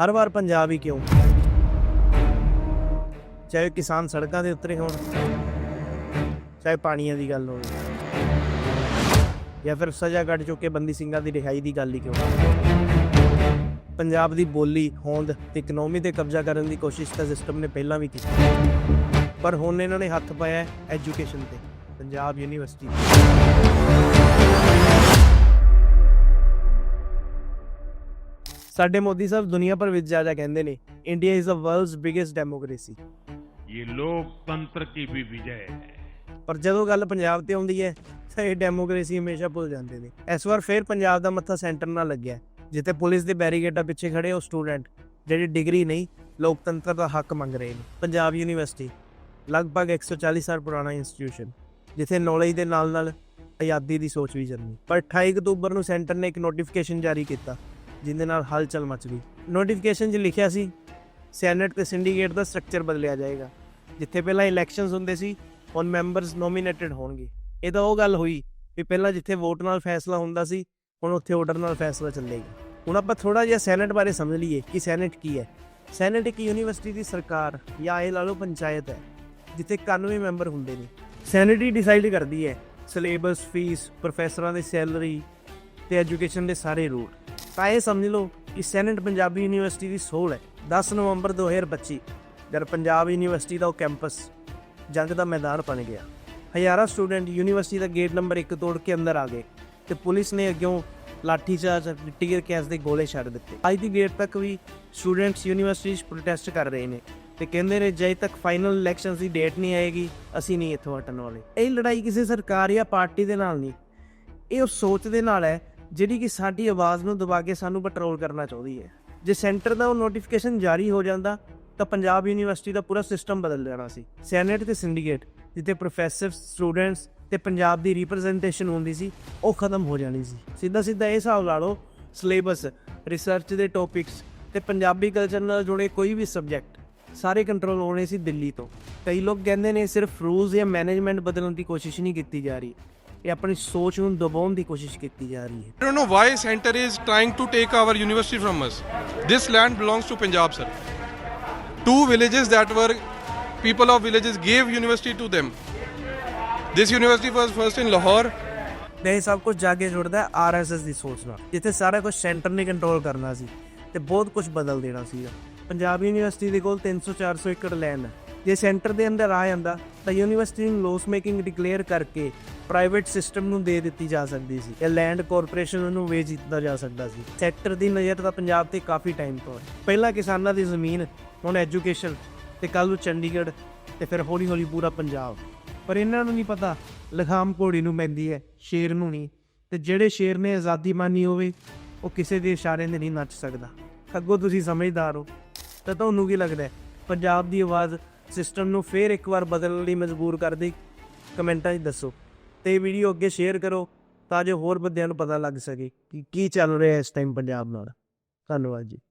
ਹਰ ਵਾਰ ਪੰਜਾਬ ਹੀ ਕਿਉਂ? ਚਾਹੇ ਕਿਸਾਨ ਸੜਕਾਂ ਦੇ ਉਤਰੇ ਹੋਣ, ਚਾਹੇ ਪਾਣੀਆਂ ਦੀ ਗੱਲ ਹੋਵੇ, ਜਾਂ ਫਿਰ ਸਜ਼ਾ ਕੱਟ ਚੁੱਕੇ ਬੰਦੀ ਸਿੰਘਾਂ ਦੀ ਰਿਹਾਈ ਦੀ ਗੱਲ ਹੀ ਕਿਉਂ? ਪੰਜਾਬ ਦੀ ਬੋਲੀ, ਹੋਂਦ ਤੇ ਇਕਨੋਮੀ ਤੇ ਕਬਜ਼ਾ ਕਰਨ ਦੀ ਕੋਸ਼ਿਸ਼ ਤਾਂ ਸਿਸਟਮ ਨੇ ਪਹਿਲਾਂ ਵੀ ਕੀਤੀ। ਪਰ ਹੁਣ ਇਹਨਾਂ ਨੇ ਹੱਥ ਪਾਇਆ ਐਜੂਕੇਸ਼ਨ ਤੇ, ਪੰਜਾਬ ਯੂਨੀਵਰਸਿਟੀ ਸਾਡੇ ਮੋਦੀ ਸਾਹਿਬ ਦੁਨੀਆ ਭਰ ਵਿੱਚ ਜਾ ਜਾ ਕਹਿੰਦੇ ਨੇ India is the world's biggest democracy ਇਹ ਲੋਕਤੰਤਰ ਕੀ ਵੀ ਵਿਜੈ ਹੈ। ਪਰ ਜਦੋਂ ਗੱਲ ਪੰਜਾਬ ਤੇ ਆਉਂਦੀ ਹੈ ਤਾਂ ਇਹ ਡੈਮੋਕ੍ਰੇਸੀ ਹਮੇਸ਼ਾ ਭੁੱਲ ਜਾਂਦੇ ਨੇ। ਇਸ ਵਾਰ ਫੇਰ ਪੰਜਾਬ ਦਾ ਮੱਥਾ ਸੈਂਟਰ ਨਾਲ ਲੱਗਿਆ ਜਿੱਥੇ ਪੁਲਿਸ ਦੇ ਬੈਰੀਗੇਡਾਂ ਪਿੱਛੇ ਖੜੇ ਉਹ ਸਟੂਡੈਂਟ ਜਿਹੜੇ ਡਿਗਰੀ ਨਹੀਂ ਲੋਕਤੰਤਰ ਦਾ ਹੱਕ ਮੰਗ ਰਹੇ ਨੇ। ਪੰਜਾਬ ਯੂਨੀਵਰਸਿਟੀ ਲਗਭਗ 140 ਸਾਲ ਪੁਰਾਣਾ ਇੰਸਟੀਟਿਊਸ਼ਨ ਜਿੱਥੇ ਨੌਲੇਜ ਦੇ ਨਾਲ ਨਾਲ ਆਜ਼ਾਦੀ ਦੀ ਸੋਚ ਵੀ ਜਨਮੀ ਪਰ 28 ਅਕਤੂਬਰ ਨੂੰ ਸੈਂਟਰ ਨੇ ਇੱਕ ਨੋਟੀਫਿਕੇਸ਼ਨ ਜਾਰੀ ਕੀਤਾ ਜਿਹਦੇ ਨਾਲ ਹਲਚਲ ਮਚ ਗਈ। ਨੋਟੀਫਿਕੇਸ਼ਨ 'ਚ ਲਿਖਿਆ ਸੀ ਸੈਨੇਟ ਤੇ ਸਿੰਡੀਕੇਟ ਦਾ ਸਟਰਕਚਰ ਬਦਲਿਆ ਜਾਏਗਾ। ਜਿੱਥੇ ਪਹਿਲਾਂ ਇਲੈਕਸ਼ਨਸ ਹੁੰਦੇ ਸੀ, ਹੁਣ ਮੈਂਬਰਸ ਨੋਮੀਨੇਟਡ ਹੋਣਗੇ। ਇਹ ਤਾਂ ਉਹ ਗੱਲ ਹੋਈ ਵੀ ਪਹਿਲਾਂ ਜਿੱਥੇ ਵੋਟ ਨਾਲ ਫੈਸਲਾ ਹੁੰਦਾ ਸੀ, ਹੁਣ ਉੱਥੇ ਆਰਡਰ ਨਾਲ ਫੈਸਲਾ ਚੱਲੇਗਾ। ਹੁਣ ਆਪਾਂ ਥੋੜਾ ਜਿਹਾ ਸੈਨੇਟ ਬਾਰੇ ਸਮਝ ਲਈਏ ਕਿ ਸੈਨੇਟ ਕੀ ਹੈ। ਸੈਨੇਟ ਇੱਕ ਯੂਨੀਵਰਸਿਟੀ ਦੀ ਸਰਕਾਰ ਜਾਂ ਇਹ ਲਾ ਲਓ ਪੰਚਾਇਤ ਹੈ, ਜਿੱਥੇ 91 ਮੈਂਬਰ ਹੁੰਦੇ ਨੇ। ਸੈਨੇਟ ਹੀ ਡਿਸਾਈਡ ਕਰਦੀ ਹੈ ਸਿਲੇਬਸ ਫੀਸ ਪ੍ਰੋਫੈਸਰਾਂ ਦੀ ਸੈਲਰੀ ਤੇ ਐਜੂਕੇਸ਼ਨ ਦੇ ਸਾਰੇ ਰੂਟ ਤਾਂ ਇਹ ਸਮਝ ਲਓ ਕਿ ਸੈਨੇਟ ਪੰਜਾਬੀ ਯੂਨੀਵਰਸਿਟੀ ਦੀ ਸੋਲ ਹੈ 10 ਨਵੰਬਰ 2025 ਜਦ ਪੰਜਾਬ ਯੂਨੀਵਰਸਿਟੀ ਦਾ ਉਹ ਕੈਂਪਸ ਜੰਗ ਦਾ ਮੈਦਾਨ ਬਣ ਗਿਆ। ਹਜ਼ਾਰਾਂ ਸਟੂਡੈਂਟ ਯੂਨੀਵਰਸਿਟੀ ਦਾ ਗੇਟ ਨੰਬਰ 1 ਤੋੜ ਕੇ ਅੰਦਰ ਆ ਗਏ ਤੇ ਪੁਲਿਸ ਨੇ ਅੱਗਿਓਂ ਲਾਠੀ ਚਾਰਜ ਟੀਅਰ ਗੈਸ ਦੇ ਗੋਲੇ ਛੱਡ ਦਿੱਤੇ। ਅੱਜ ਦੀ ਗੇਟ ਤੱਕ ਵੀ ਸਟੂਡੈਂਟਸ ਯੂਨੀਵਰਸਿਟੀ 'ਚ ਪ੍ਰੋਟੈਸਟ ਕਰ ਰਹੇ ਨੇ ਤੇ ਕਹਿੰਦੇ ਨੇ ਜਦ ਤੱਕ ਫਾਈਨਲ ਇਲੈਕਸ਼ਨਸ ਦੀ ਡੇਟ ਨਹੀਂ ਆਏਗੀ, ਅਸੀਂ ਨਹੀਂ ਇੱਥੋਂ ਹਟਣ ਵਾਲੇ। ਇਹ ਲੜਾਈ ਕਿਸੇ ਸਰਕਾਰ ਜਾਂ ਪਾਰਟੀ ਦੇ ਨਾਲ ਨਹੀਂ। ਇਹ ਉਸ ਸੋਚ ਦੇ ਨਾਲ ਹੈ ਜਿਹੜੀ ਕਿ ਸਾਡੀ ਆਵਾਜ਼ ਨੂੰ ਦਬਾ ਕੇ ਸਾਨੂੰ ਕੰਟਰੋਲ ਕਰਨਾ ਚਾਹੁੰਦੀ ਹੈ। ਜੇ ਸੈਂਟਰ ਦਾ ਉਹ ਨੋਟੀਫਿਕੇਸ਼ਨ ਜਾਰੀ ਹੋ ਜਾਂਦਾ, ਤਾਂ ਪੰਜਾਬ ਯੂਨੀਵਰਸਿਟੀ ਦਾ ਪੂਰਾ ਸਿਸਟਮ ਬਦਲ ਜਾਣਾ ਸੀ। ਸੈਨੇਟ ਤੇ ਸਿੰਡੀਕੇਟ ਜਿੱਥੇ ਪ੍ਰੋਫੈਸਰ ਸਟੂਡੈਂਟਸ ਤੇ ਪੰਜਾਬ ਦੀ ਰਿਪਰੈਜ਼ੈਂਟੇਸ਼ਨ ਹੁੰਦੀ ਸੀ, ਉਹ ਖਤਮ ਹੋ ਜਾਣੀ ਸੀ। ਸਿੱਧਾ ਸਿੱਧਾ ਇਹ ਹਿਸਾਬ ਲਾ ਲਓ ਸਿਲੇਬਸ ਰਿਸਰਚ ਦੇ ਟੌਪਿਕਸ ਤੇ ਪੰਜਾਬੀ ਕਲਚਰ ਨਾਲ ਜੁੜੇ ਕੋਈ ਵੀ ਸਬਜੈਕਟ ਸਾਰੇ ਕੰਟਰੋਲ ਹੋਣੇ ਸੀ ਦਿੱਲੀ ਤੋਂ। ਕਈ ਲੋਕ ਕਹਿੰਦੇ ਨੇ ਸਿਰਫ ਰੂਲਸ ਜਾਂ ਮੈਨੇਜਮੈਂਟ ਬਦਲਣ ਦੀ ਕੋਸ਼ਿਸ਼ ਨਹੀਂ ਕੀਤੀ ਜਾ ਰਹੀ। ਇਹ ਆਪਣੀ ਸੋਚ ਨੂੰ ਦਬਾਉਣ ਦੀ ਕੋਸ਼ਿਸ਼ ਕੀਤੀ ਜਾ ਰਹੀ ਹੈ I don't know why center is trying to take our university from us. This land belongs to Punjab, sir. Two villages that were people of villages gave university to them. This university was first in Lahore. ਇਹ ਸਭ ਕੁਝ ਜਾ ਕੇ ਜੁੜਦਾ RSS ਦੀ ਸੋਚ ਨਾਲ ਜਿੱਥੇ ਸਾਰਾ ਕੁਝ ਸੈਂਟਰ ਨੇ ਕੰਟਰੋਲ ਕਰਨਾ ਸੀ ਤੇ ਬਹੁਤ ਕੁਝ ਬਦਲ ਦੇਣਾ ਸੀਗਾ ਪੰਜਾਬ ਯੂਨੀਵਰਸਿਟੀ ਦੇ ਕੋਲ 300 400 ਏਕੜ ਲੈਂਡ ਹੈ ਜੇ ਸੈਂਟਰ ਦੇ ਅੰਦਰ ਆ ਜਾਂਦਾ, ਤਾਂ ਯੂਨੀਵਰਸਿਟੀ ਨੂੰ ਲੋਸ ਮੇਕਿੰਗ ਡਿਕਲੇਅਰ ਕਰਕੇ ਪ੍ਰਾਈਵੇਟ ਸਿਸਟਮ ਨੂੰ ਦੇ ਦਿੱਤੀ ਜਾ ਸਕਦੀ ਸੀ ਇਹ ਲੈਂਡ ਕਾਰਪੋਰੇਸ਼ਨ ਨੂੰ ਵੇਚ ਦਿੱਤਾ ਜਾ ਸਕਦਾ ਸੀ। ਸੈਕਟਰ ਦੀ ਨਜ਼ਰ ਤਾਂ ਪੰਜਾਬ ਤੇ ਕਾਫੀ ਟਾਈਮ ਤੋਂ ਹੈ। ਪਹਿਲਾਂ ਕਿਸਾਨਾਂ ਦੀ ਜ਼ਮੀਨ, ਹੁਣ ਐਜੂਕੇਸ਼ਨ ਤੇ ਕੱਲ ਨੂੰ ਚੰਡੀਗੜ੍ਹ ਤੇ ਫਿਰ ਹੌਲੀ ਹੌਲੀ ਪੂਰਾ ਪੰਜਾਬ। ਪਰ ਇਹਨਾਂ ਨੂੰ ਨਹੀਂ ਪਤਾ, ਲਖਾਮ ਘੋੜੀ ਨੂੰ ਪੈਂਦੀ ਹੈ, ਸ਼ੇਰ ਨੂੰ ਨਹੀਂ। ਤੇ ਜਿਹੜੇ ਸ਼ੇਰ ਨੇ ਆਜ਼ਾਦੀ ਮਾਨੀ ਹੋਵੇ, ਉਹ ਕਿਸੇ ਦੇ ਇਸ਼ਾਰੇ ਤੇ ਨਹੀਂ ਨੱਚ ਸਕਦਾ। ਅੱਗੋਂ ਤੁਸੀਂ ਸਮਝਦਾਰ ਹੋ, ਤਾਂ ਤੁਹਾਨੂੰ ਕੀ ਲੱਗਦਾ ਪੰਜਾਬ ਦੀ ਆਵਾਜ਼ ਸਿਸਟਮ ਨੂੰ ਫੇਰ ਇੱਕ ਵਾਰ ਬਦਲਣ ਲਈ ਮਜਬੂਰ ਕਰਦੀ। ਕਮੈਂਟਾਂ 'ਚ ਦੱਸੋ। ਤੇ ਵੀਡੀਓ ਅੱਗੇ ਸ਼ੇਅਰ ਕਰੋ ਤਾਂ ਜੋ ਹੋਰ ਬੰਦਿਆਂ ਨੂੰ ਪਤਾ ਲੱਗ ਸਕੇ ਕਿ ਕੀ ਚੱਲ ਰਿਹਾ ਇਸ ਟਾਈਮ ਪੰਜਾਬ ਨਾਲ। ਧੰਨਵਾਦ ਜੀ।